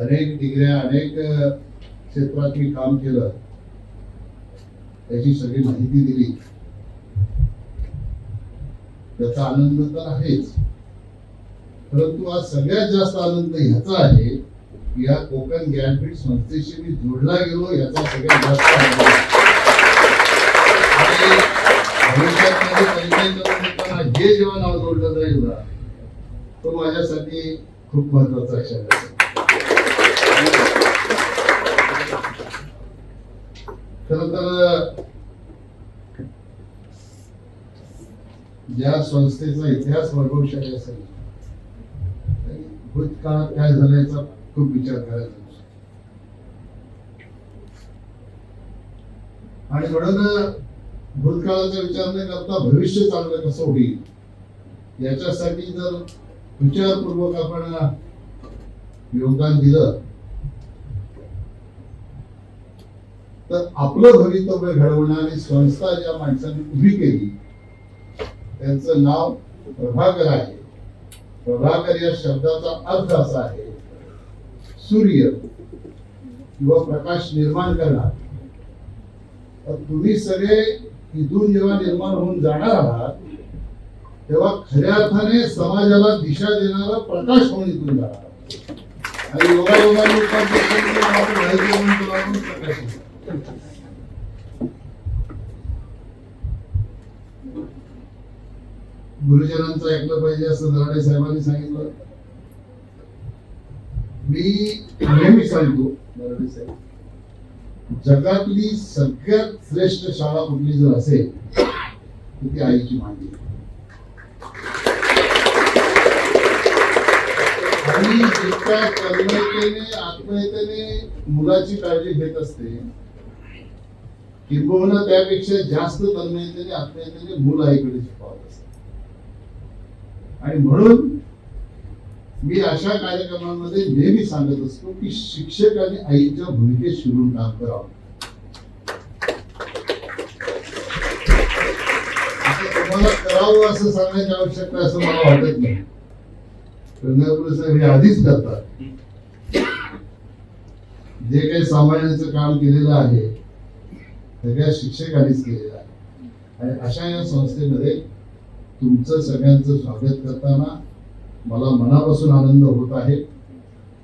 अनेक डिग्र्या अनेक क्षेत्रात मी काम केलं. त्याची सगळी माहिती दिली. त्याचा आनंद तर आहेच. परंतु आज सगळ्यात जास्त आनंद ह्याचा आहे की या कोकण ज्ञानपीठ संस्थेशी मी जोडला गेलो याचा सगळ्यात जास्त आनंद. आहे. भविष्यात माझे जेव्हा नाव जोडलं जाईल ना तो माझ्यासाठी खूप महत्त्वाचा क्षण आहे खर तर ज्या संस्थेचा इतिहास वैभवशाली असेल भूतकाळात काय झालं याचा खूप विचार करायचा आणि म्हणून भूतकाळाचा विचार न करता भविष्य चांगलं कसं होईल याच्यासाठी जर विचारपूर्वक आपण योगदान दिलं तर आपलं भवितव्य घडवणारी संस्था ज्या माणसांनी उभी केली त्यांचं नाव प्रभाकर आहे. प्रभाकर या शब्दाचा अर्थ असा आहे सूर्य किंवा प्रकाश निर्माण करणार. तर तुम्ही सगळे इथून जेव्हा निर्माण होऊन जाणार आहात तेव्हा खऱ्या अर्थाने समाजाला दिशा देणारा प्रकाश म्हणून इथून जाणार. आणि योगायोगाने प्रकाश गुरुजनांचं ऐकलं पाहिजे असं दराडे साहेबांनी सांगितलं. मी नेहमी सांगतो दराडे साहेब जगातली सगळ्यात श्रेष्ठ शाळा कुठली जर असेल तर ती आईची मांडी. आणि जितक्या तन्मयतेने आत्मयतेने मुलाची काळजी घेत असते किंबहुना त्यापेक्षा जास्त तन्मयतेने आत्मयतेने मूल आईकडे शिकवत असते आणि म्हणून मी अशा कार्यक्रमांमध्ये नेहमी सांगत असतो की शिक्षक आणि आईच्या भूमिकेत शिरून काम करावं. तुम्हाला करावं असं सांगण्याची आवश्यकता असं मला वाटत नाही. गंगापूर साहेब हे आधीच करतात. जे काही सांभाळण्याचं काम केलेलं आहे सगळ्या शिक्षकांनीच केलेला आहे. आणि अशा या संस्थेमध्ये तुमचं सगळ्यांचं स्वागत करताना मला मनापासून आनंद होत आहे.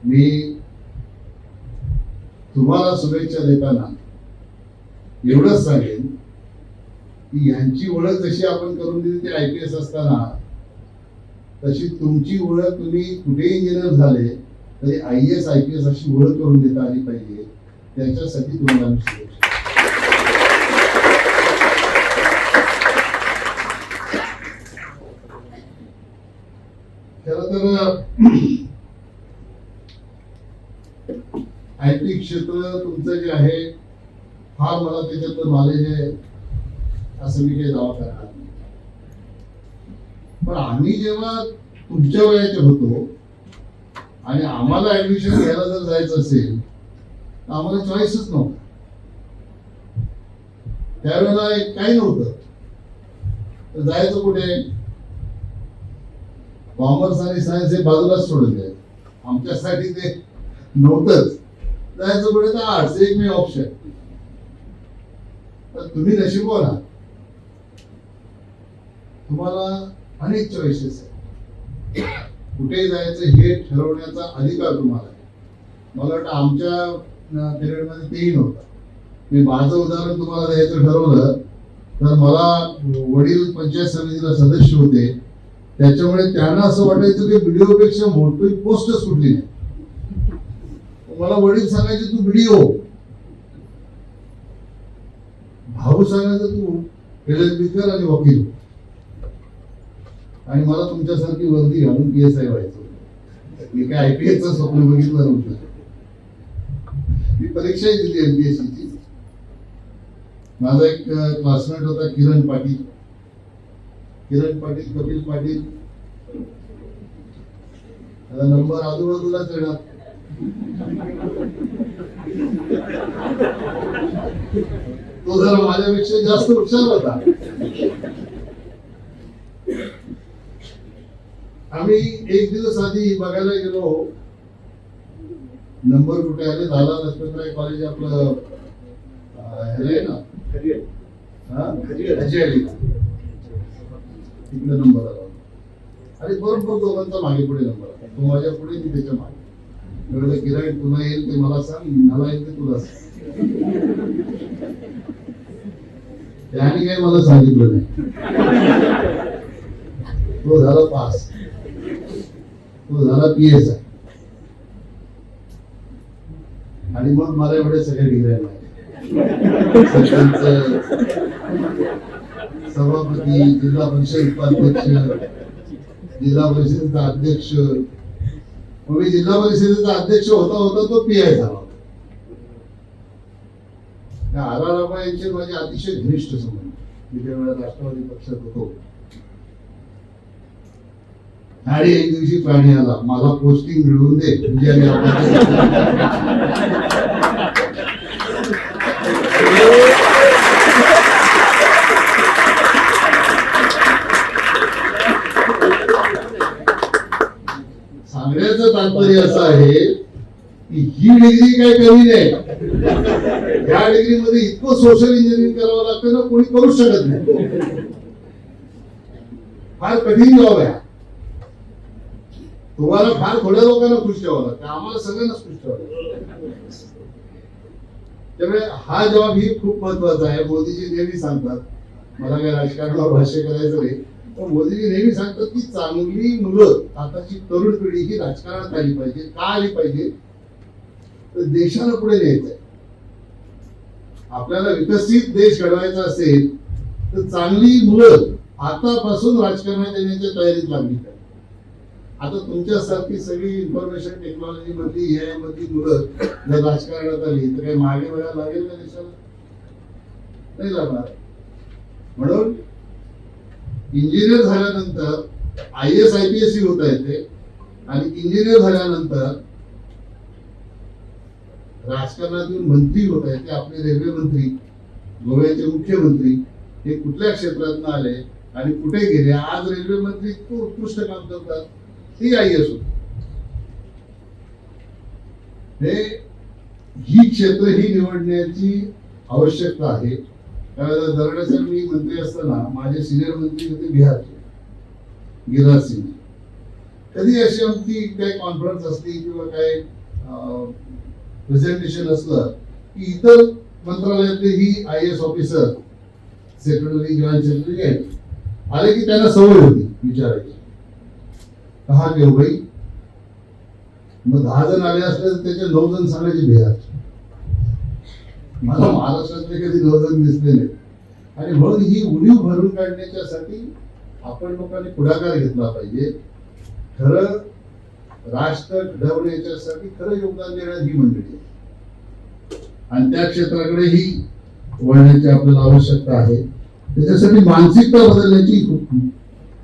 मी तुम्हाला शुभेच्छा देताना एवढंच सांगेन की यांची ओळख जशी आपण करून दिली ते आय पी एस असताना तशी तुमची ओळख तुम्ही कुठे इंजिनियर झाले तरी I S I P S अशी ओळख करून देता आली पाहिजे. त्याच्यासाठी तुम्हाला आय टी क्षेत्र तुमचं जे आहे फार मला त्याच्यातलं नॉलेज आहे असं मी काही दावा करणार नाही. पण आम्ही जेव्हा तुमच्या वयाचे होतो आणि आम्हाला ऍडमिशन घ्यायला जर जायचं असेल तर आम्हाला चॉईसच नव्हता. त्यावेळेला एक काही नव्हतं. तर जायचं कुठे? कॉमर्स आणि सायन्स हे बाजूलाच सोडून द्यायचं. आमच्यासाठी ते नव्हतंच. जायचं पुढे तर आर्ट्स एकमेव ऑप्शन तर तुम्ही नशिबवान हो आहात तुम्हाला अनेक चॉईसेस आहेत. कुठे जायचं हे ठरवण्याचा अधिकार तुम्हाला आहे. मला वाटतं आमच्या पिरियडमध्ये तेही नव्हतं. मी माझं उदाहरण तुम्हाला द्यायचं ठरवलं तर मला वडील पंचायत समितीला सदस्य होते. त्याच्यामुळे त्यांना असं वाटायचं की व्हिडिओ पेक्षा मोठी पोस्टच सुटली नाही. मला वडील सांगायचे तू व्हिडिओ. भाऊ सांगायचं तू एल आणि वकील. आणि मला तुमच्यासारखी वर्दी घालून पी एस आय व्हायचं. मी काय आय पी एसचं स्वप्न बघितलं नव्हतं. मी परीक्षाही दिली एमपीएससी ची. माझा एक क्लासमेट होता किरण पाटील. किरण पाटील कपिल पाटील. नंबर आजूबाजूलाच येणार तो जरा माझ्यापेक्षा जास्त हुशार होता. आम्ही एक दिवस आधी बघायला गेलो. नंबर कुठे आले? झाला लक्ष्मीबाई कॉलेज आपलं आहे ना? हा? तिकडे नंबर आला आणि बरोबर दोघांचा मागे पुढे नंबर आला. तो माझ्या पुढे मी त्याच्यामागे. एवढं गिराईक पुन्हा येईल ते मला सांग मला येईल ते तुला सांग. त्याने काही मला सांगितलं नाही. तो झाला पास. तो झाला पी एस आय आणि मग मला एवढे सगळे डिग्र्या मिळाल्या सरपंच सभापती जिल्हा परिषद उपाध्यक्ष जिल्हा परिषदेचा अध्यक्ष. मग मी जिल्हा परिषदेचा अध्यक्ष होता होता तो पी आय झाला आर आर यांचे माझे अतिशय घनिष्ठ संबंध. मी त्यावेळेला राष्ट्रवादी पक्षात होतो. आणि एक दिवशी प्राणी आला. मला पोस्टिंग मिळवून दे. म्हणजे आम्ही आपल्या- सांगण्याचं तात्पर्य असं आहे की ही डिग्री काही कमी नाही. या डिग्रीमध्ये इतकं सोशल इंजिनिअरिंग करावं लागतं ना कोणी करू शकत नाही. फार कठीण जॉब आहे तुम्हाला फार थोड्या लोकांना खुश ठेवावं लागतं. आम्हाला सगळ्यांनाच खुश ठेवावं त्यामुळे हा जॉब ही खूप महत्त्वाचा आहे. मोदीजी नेहमी सांगतात मला काही राजकारणावर भाष्य करायचं नाही मोदीजी नेहमी सांगतात की चांगली मुलं आताची तरुण पिढी ही राजकारणात आली पाहिजे. का आली पाहिजे? तर देशाला पुढे न्यायचंय. आपल्याला विकसित देश घडवायचा असेल तर चांगली मुलं आतापासून राजकारणात येण्याच्या तयारीत लागली पाहिजे. आता तुमच्यासारखी सगळी इन्फॉर्मेशन टेक्नॉलॉजी मधली ए मधली मुलं जर राजकारणात आली तर काही मागे वळा लागेल का देशाला? नाही लागणार. म्हणून इंजिनियर झाल्यानंतर I S I P S C होता येते. आणि इंजिनियर झाल्यानंतर राजकारणात येऊन मंत्री होता येते. आपले रेल्वे मंत्री गोव्याचे मुख्यमंत्री हे कुठल्या क्षेत्रातून आले आणि कुठे गेले? आज रेल्वे मंत्री इतकं उत्कृष्ट काम करतात. ती आय एस होत. हे ही क्षेत्र ही निवडण्याची आवश्यकता आहे. कारण सर मी मंत्री असताना माझे सिनियर मंत्री होते बिहारचे गिरिराज सिंग. कधी अशी आमची काही कॉन्फरन्स असली किंवा काही प्रेझेंटेशन असलं की इतर मंत्रालयातले ही I S officer secretary joint secretary आहेत आले की त्यांना सवय होती विचारायची. कहा घेऊ भाई मग दहा जण आले असले तर त्याचे नऊ जण सांगायचे बिहारचे. मला महाराष्ट्रातले कधी नऊ दिसले नाही आणि म्हणून ही उणीव भरून काढण्याच्यासाठी आपण लोकांनी पुढाकार घेतला पाहिजे. खरं राष्ट्र घडवण्याच्यासाठी खरं योगदान देण्यात ही मंडळी आहे. आणि त्या क्षेत्राकडे ही वळण्याची आपल्याला आवश्यकता आहे. त्याच्यासाठी मानसिकता बदलण्याची खूप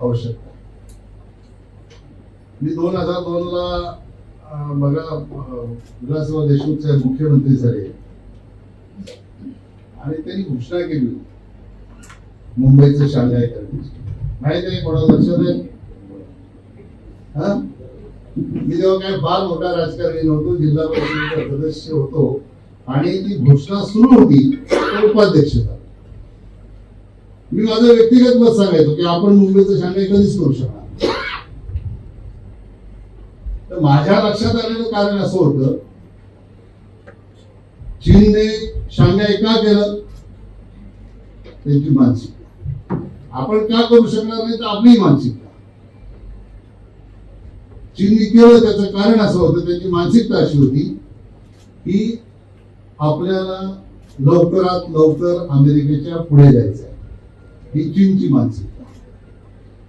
आवश्यकता मी दोन हजार दोन ला मला बघा अं, विलासराव मुख्यमंत्री झाले. आणि त्यांनी घोषणा केली होती. मुंबईचं शालेय करण्याची माहीत आहे कोणाला लक्षात आहे? हा? मी जेव्हा काय फार मोठा राजकारणी नव्हतो जिल्हा परिषदेचा सदस्य होतो आणि ती घोषणा सुरू होती तर उपाध्यक्ष झाला. मी माझं व्यक्तिगत मत सांगायचो की आपण मुंबईचं शालेय कधीच करू शकणार तर माझ्या लक्षात आलेलं कारण असं होतं चीनने शांघाय का केलं? त्यांची मानसिकता. आपण का करू शकणार नाही तर आपली मानसिकता. चीनने केलं त्याचं कारण असं होतं त्यांची मानसिकता अशी होती की आपल्याला लवकरात लवकर अमेरिकेच्या पुढे जायचं आहे. ही चीनची मानसिकता.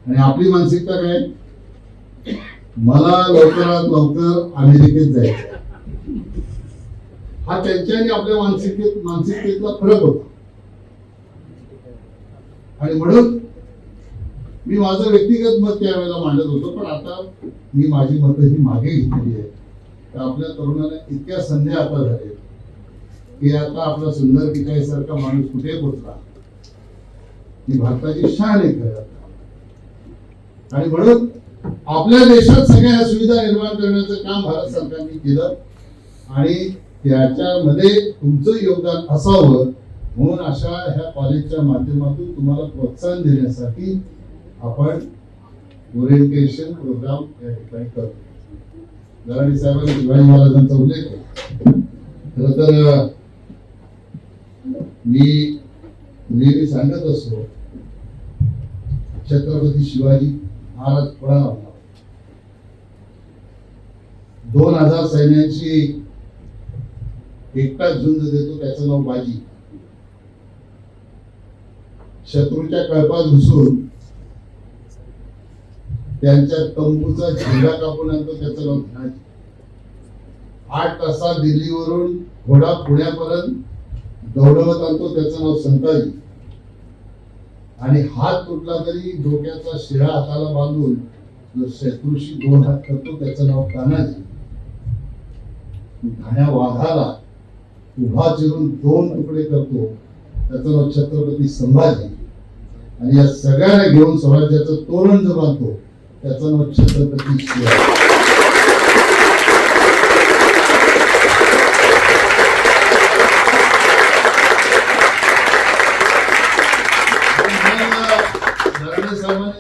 आणि आपली मानसिकता काय? मला लवकरात लवकर अमेरिकेत जायचं आहे. हा त्यांच्या आणि आपल्या मानसिकतेत मानसिकतेतला फरक होता. आणि म्हणून मी माझं व्यक्तिगत मत त्यावेळेला मांडत होतो पण आता मी माझी मतं ही मागे घेतलेली आहेत. तर आपल्या तरुणाला इतक्या संध्या आता झाल्या की आता आपला सुंदर पिचाई सारखा माणूस कुठे पोचला? ही भारताची शान आहे खरं आणि म्हणून आपल्या देशात सगळ्या सुविधा निर्माण करण्याचं काम भारत सरकारने केलं. आणि याच्यामध्ये तुमचं योगदान असावं म्हणून अशा ह्या कॉलेजच्या माध्यमातून तुम्हाला प्रोत्साहन देण्यासाठी आपण ओरिएंटेशन प्रोग्राम या ठिकाणी करतो. गराडी साहेबांनी शिवाजी महाराजांचा उल्लेख खर तर मी नेहमी सांगत असतो छत्रपती शिवाजी महाराज कोणाला दोन हजार सैन्यांची एकटाच झुंज देतो त्याचं नाव बाजी. शत्रूच्या कळपात घुसून त्यांच्या तंबूचा झेंडा कापून आणतो त्याचं नाव धनाजी. आठ तासात दिल्लीवरून घोडा पुण्यापर्यंत दौडवत आणतो त्याचं नाव संताजी. आणि हात तुटला तरी डोक्याचा शिळा हाताला बांधून जो शत्रूशी दोन हात करतो त्याचं नाव तानाजी. धाण्या वाघाला उभा चिरून दोन तुकडे करतो त्याचं नाव छत्रपती संभाजी. आणि या सगळ्यांना घेऊन स्वराज्याचं तोरण जो बांधतो त्याचं नाव छत्रपती शिवाजी.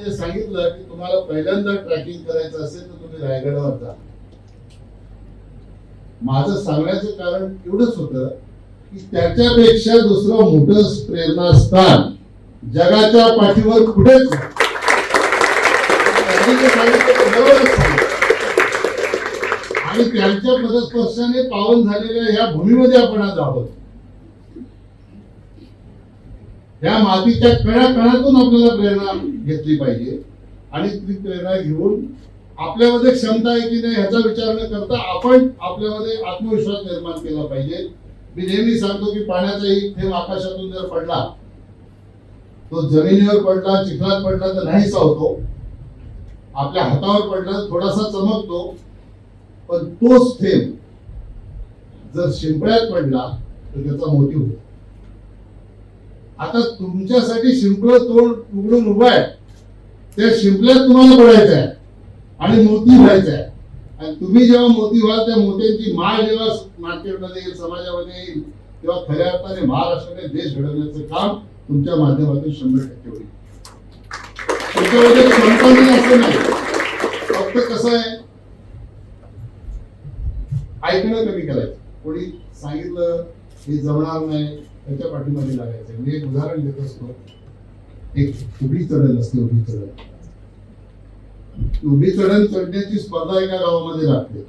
सांगितलं की तुम्हाला पहिल्यांदा ट्रॅकिंग करायचं असेल तर तुम्ही रायगडावर जा माझं सांगण्याचं कारण एवढंच होतं की त्याच्यापेक्षा दुसरं मोठं प्रेरणास्थान जगाच्या पाठीवर कुठेच आणि त्यांच्या पदस्पर्शाने पावन झालेल्या ह्या भूमीमध्ये आपण आज आहोत. या मातीच्या कणाकणातून आपल्याला प्रेरणा घेतली पाहिजे. आणि ती प्रेरणा घेऊन आपल्यामध्ये क्षमता आहे की नाही ह्याचा विचार न करता आपण आपल्यामध्ये आत्मविश्वास निर्माण केला पाहिजे. मी नेहमी सांगतो की पाण्याचा एक थेंब आकाशातून जर पडला तो जमिनीवर पडला चिखलात पडला तर नाही होतो. आपल्या हातावर पडला तर थोडासा चमकतो पण तोच थेंब जर शिंपळ्यात पडला तर त्याचा मोठी होतो. आता तुमच्यासाठी शिंपलं तोड उघडून उभं आहे. त्या शिंपल्यात तुम्हाला पडायचं आहे. आणि मोती व्हायचं आहे. आणि तुम्ही जेव्हा मोती व्हाल त्या मोत्यांची माळ जेव्हा मार्केटमध्ये येईल समाजामध्ये येईल तेव्हा खऱ्या अर्थाने महाराष्ट्राने देश घडवण्याचं काम तुमच्या माध्यमातून शंभर टक्के होईल. तुमच्यामध्ये संपन्न असं नाही. फक्त कसं आहे ऐकणं कमी करायचं. कोणी सांगितलं हे जमणार नाही त्याच्या पाठीमध्ये लागायचं. मी एक उदाहरण देत असतो. एक उभी चढल असते उभी चढल. उभी चढण चढण्याची स्पर्धा एका गावामध्ये लागते.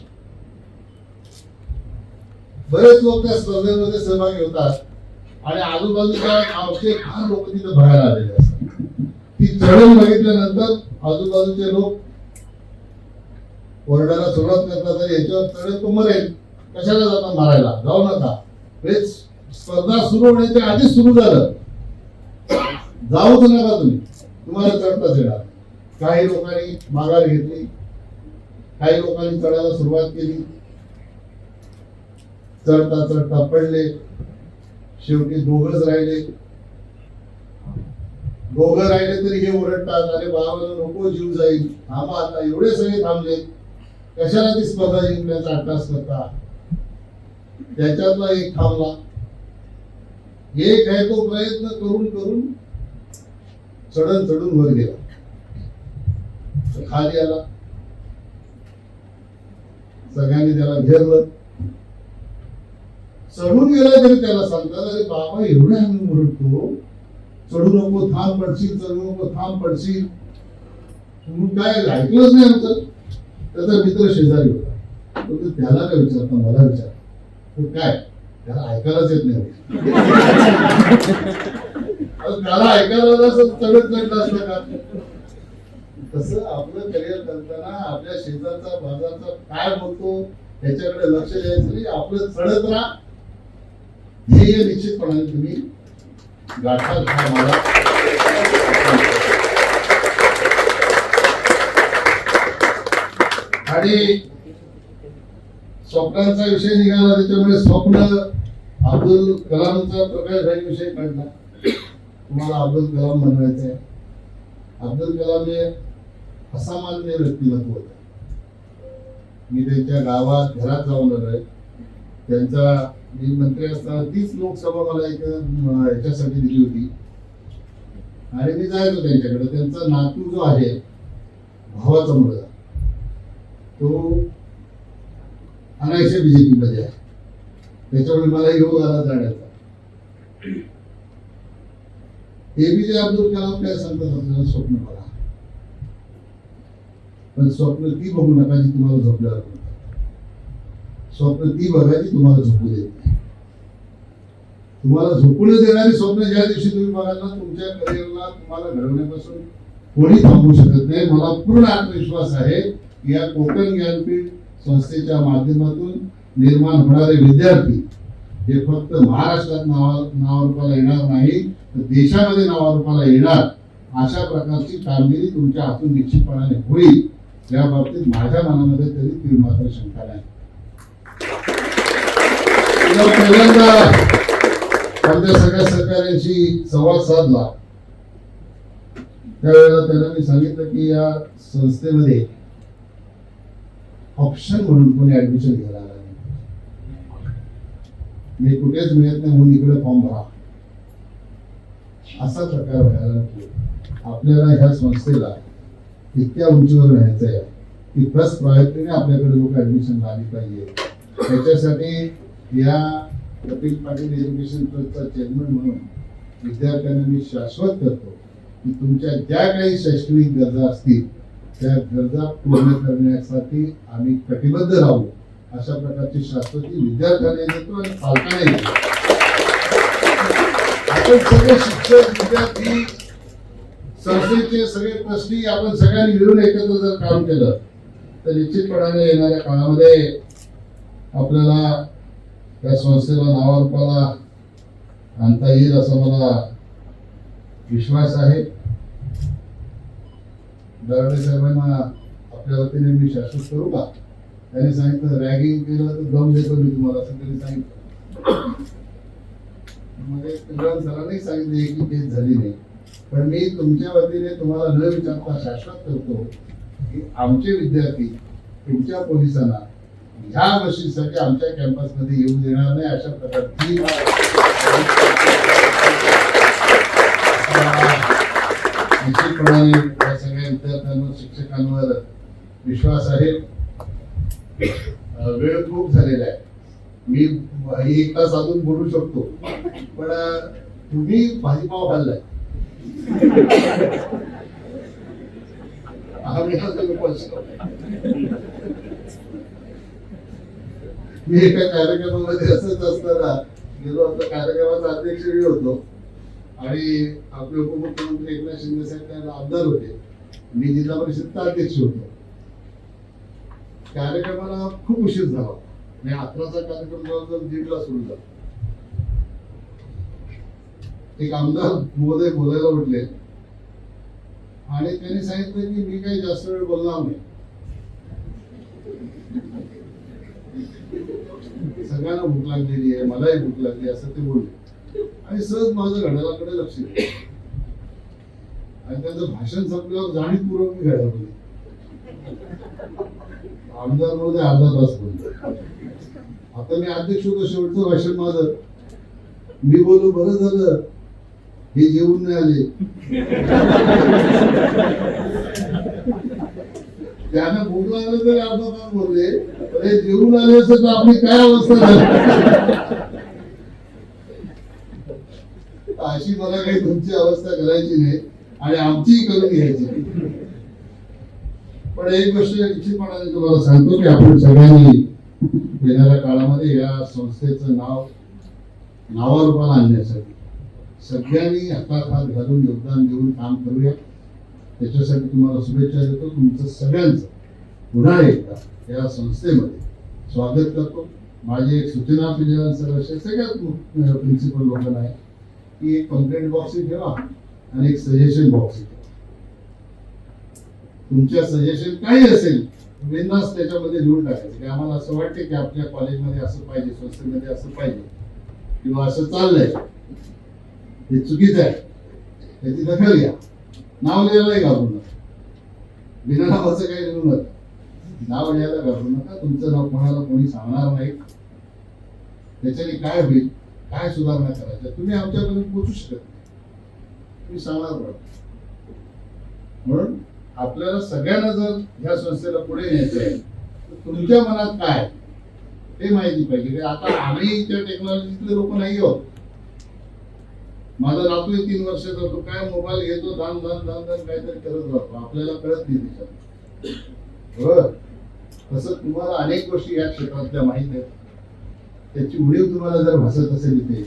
बरेच लोक त्या स्पर्धेमध्ये सहभागी होतात. आणि आजूबाजूच्या गावचे फार लोक तिथे बघायला आलेले असतात. ती चढण बघितल्यानंतर आजूबाजूचे लोक ओरडायला सुरुवात करतात आणि याच्यावर चढेल तो मरेल. कशाला जाता? मारायला. जाऊ नका. हे स्पर्धा सुरू होण्याच्या आधीच सुरू झालं. जाऊच नका तुम्ही. तुम्हाला चढताच येणार. काही लोकांनी माघार घेतली काही लोकांनी चढायला सुरुवात केली. चढता चढता पडले. शेवटी दोघच राहिले. दोघं राहिले तरी हे ओरडतात अरे बाबाला नको जीव जाईल. थांबा आता एवढे सगळे थांबले. कशाला ती स्पर्धा जिंकण्याचा अभ्यास करता? त्याच्यातला एक थांबला. एक आहे तो प्रयत्न करून करून चढण चढून वर गेला. खाली आला. सगळ्यांनी त्याला घेरलं. चढून गेला तरी त्याला सांगतात अरे बाबा एवढे आम्ही ओरडतो चढू नको थांब पडशील चढू नको थांब पडशील. तुम्ही काय ऐकलंच नाही आमचं. त्याचा मित्र शेजारी होता. तो त्याला काय विचारता? मला विचार तो काय? त्याला ऐकायलाच येत नाही. त्याला ऐकायला चढत चढलं असलं का? तसं आपलं करिअर करताना आपल्या शेजारचा बाजारचा काय बोलतो ह्याच्याकडे लक्ष द्यायचं नाही. आपलं चढत राहा. ध्येय निश्चितपणाने तुम्ही गाठाल हा मला आणि स्वप्नांचा विषय निघाला त्याच्यामुळे स्वप्न अब्दुल कलामचा प्रकाश भाई विषय काढला. तुम्हाला अब्दुल कलाम म्हणायचं आहे अब्दुल कलाम हे असामान्य व्यक्तिमत्व होतं मी त्यांच्या गावात घरात जाऊन आलोय. त्यांचा मी मंत्री असताना तीच लोकसभा मला एक ह्याच्यासाठी दिली होती. आणि मी जायचो त्यांच्याकडे. त्यांचा नातू जो आहे भावाचा मुलगा तो अनायशा बीजेपी मध्ये आहे. त्याच्यामुळे मला योग आला जाण्याचा. एपीजे अब्दुल कलाम काय सांगतात आपल्याला स्वप्न मला पण स्वप्न ती बघू नका जी तुम्हाला झोपल्यावर स्वप्न ती बघा जी तुम्हाला झोपू देत नाही. तुम्हाला झोपून देणारी स्वप्न ज्या दिवशी तुम्ही बघाल ना तुमच्या करिअरला तुम्हाला घडवण्यापासून कोणी थांबू शकत नाही. मला पूर्ण आत्मविश्वास आहे की या कोकण ज्ञानपीठ संस्थेच्या माध्यमातून निर्माण होणारे विद्यार्थी हे फक्त महाराष्ट्रात नावा नावारूपाला येणार नाही तर देशामध्ये नावारूपाला येणार अशा प्रकारची कामगिरी तुमच्या हातून निश्चितपणाने होईल. या बाबतीत माझ्या मनामध्ये तरी ती मात्र शंका नाही. पहिल्यांदा आमच्या सगळ्या सहकाऱ्यांशी संवाद साधला. त्यावेळेला त्यांना मी सांगितलं की या संस्थेमध्ये ऑप्शन म्हणून कोणी ऍडमिशन घ्यायला आला नाही मी कुठेच मिळत नाही म्हणून इकडे फॉर्म भरा. असा प्रकार व्हायला नको आपल्याला ह्या संस्थेला इतक्या उंचीवर न्यायचं आहे. की फर्स्ट प्रायोरिटीने आपल्याकडे लोक ऍडमिशन आली पाहिजे. त्याच्यासाठी या कपिल पाटील एज्युकेशन ट्रस्टचा चेअरमन म्हणून विद्यार्थ्यांना मी शाश्वत करतो की तुमच्या ज्या काही शैक्षणिक गरजा असतील त्या गरजा पूर्ण करण्यासाठी आम्ही कटिबद्ध राहू. अशा प्रकारची शाश्वती विद्यार्थ्यांना देतो आणि पालकांना देतो. आपण सगळे शिक्षक विद्यार्थी संस्थेचे सगळे ट्रस्टी आपण सगळ्यांनी मिळून एकत्र जर काम केलं तर निश्चितपणाने येणाऱ्या काळामध्ये आपल्याला त्या संस्थेला नावारूपाला आणता येईल असा मला विश्वास आहे. दरडे साहेबांना आपल्या वतीने मी शाश्वत करू का? त्यांनी सांगितलं रॅगिंग केलं तर दम देतो मी तुम्हाला असं त्यांनी सांगितलं. मध्ये सरांनी सांगितले की केस झाली नाही. पण मी तुमच्या वतीने तुम्हाला न विचारता शाश्वत करतो की आमचे विद्यार्थी तुमच्या पोलिसांना ह्या वर्षीसाठी आमच्या कॅम्पसमध्ये येऊ देणार नाही अशा प्रकारची निश्चितपणाने या सगळ्या विद्यार्थ्यांवर शिक्षकांवर विश्वास आहे. वेळ खूप झालेला आहे. मी एक तास अजून बोलू शकतो. पण तुम्ही भाजीपाव खाल्लाय. मी एका कार्यक्रमामध्ये असत असताना गेलो आपल्या कार्यक्रमाचा अध्यक्ष मी होतो आणि आपले उपमुख्यमंत्री एकनाथ शिंदे साहेब आमदार होते. मी जिल्हा परिषदचा अध्यक्ष होतो. कार्यक्रमाला खूप उशीर झाला. मी अकराचा कार्यक्रम जवळजवळ दीडला सुरू झाला. एक आमदार महोदय बोलायला उठले आणि त्यांनी सांगितलं की मी काही जास्त वेळ बोलणार नाही. सगळ्यांना भूक लागलेली आहे मलाही भूक लागली असं ते बोलले. आणि सहज माझं घड्याळाकडे लक्ष आणि त्यांचं भाषण संपल्यावर जाणीवपूर्वक मी घड्याळ बोलले. आमदारमध्ये अर्धा तास बोलले. आता मी अध्यक्ष होतो शेवटचं भाषण माझं. मी बोलू बरं झालं. हे जेवून नाही आले. त्यांना भूक आलं तरी अर्धा तास बोलले हे जेवून आले असं तर आपली काय अवस्था झाली? अशी मला काही तुमची अवस्था करायची नाही आणि आमचीही करून घ्यायची पण एक गोष्ट निश्चितपणाने तुम्हाला सांगतो की आपण सगळ्यांनी येणाऱ्या काळामध्ये या संस्थेचं नाव नावारूपाला आणण्यासाठी. सगळ्यांनी हातात हात घालून योगदान देऊन काम करूया. त्याच्यासाठी तुम्हाला शुभेच्छा देतो. तुमचं सगळ्यांचं पुन्हा एकदा या संस्थेमध्ये स्वागत करतो. माझी एक सूचना सर सगळ्यात प्रिन्सिपल लोकांना आहे की एक कंप्लेंट बॉक्स ठेवा आणि एक सजेशन बॉक्स ठेवा. तुमच्या सजेशन काही असेल बिंदास त्याच्यामध्ये लिहून टाकायचं. की आम्हाला असं वाटते की आपल्या कॉलेजमध्ये असं पाहिजे संस्थेमध्ये असं पाहिजे किंवा असं चाललंय. हे चुकीचं आहे. त्याची दखल घ्या नाव लिहायलाही घाबरू नका बिना नावाचं काही लिहू नका. नाव लिहायला घालू नका. तुमचं नाव कोणाला कोणी सांगणार नाही. त्याच्याने काय होईल? काय सुधारणा करायच्या? तुम्ही आमच्यापर्यंत पोचू शकत नाही. तुम्ही सांगणार बरं म्हणून आपल्याला सगळ्यांना जर ह्या संस्थेला पुढे न्यायचं आहे तर तुमच्या मनात काय? आहे? ते माहिती पाहिजे. की आता आम्ही त्या टेक्नॉलॉजीतले लोक नाही आहोत. माझा नातू तीन वर्षाचा तो काय मोबाईल घेतो धान धान धान धान काहीतरी करत राहतो. आपल्याला कळत नाही त्याच्यात. बरोबर तसं तुम्हाला अनेक गोष्टी या क्षेत्रातल्या माहीत आहेत. त्याची उणीव तुम्हाला जर भासत असेल इथे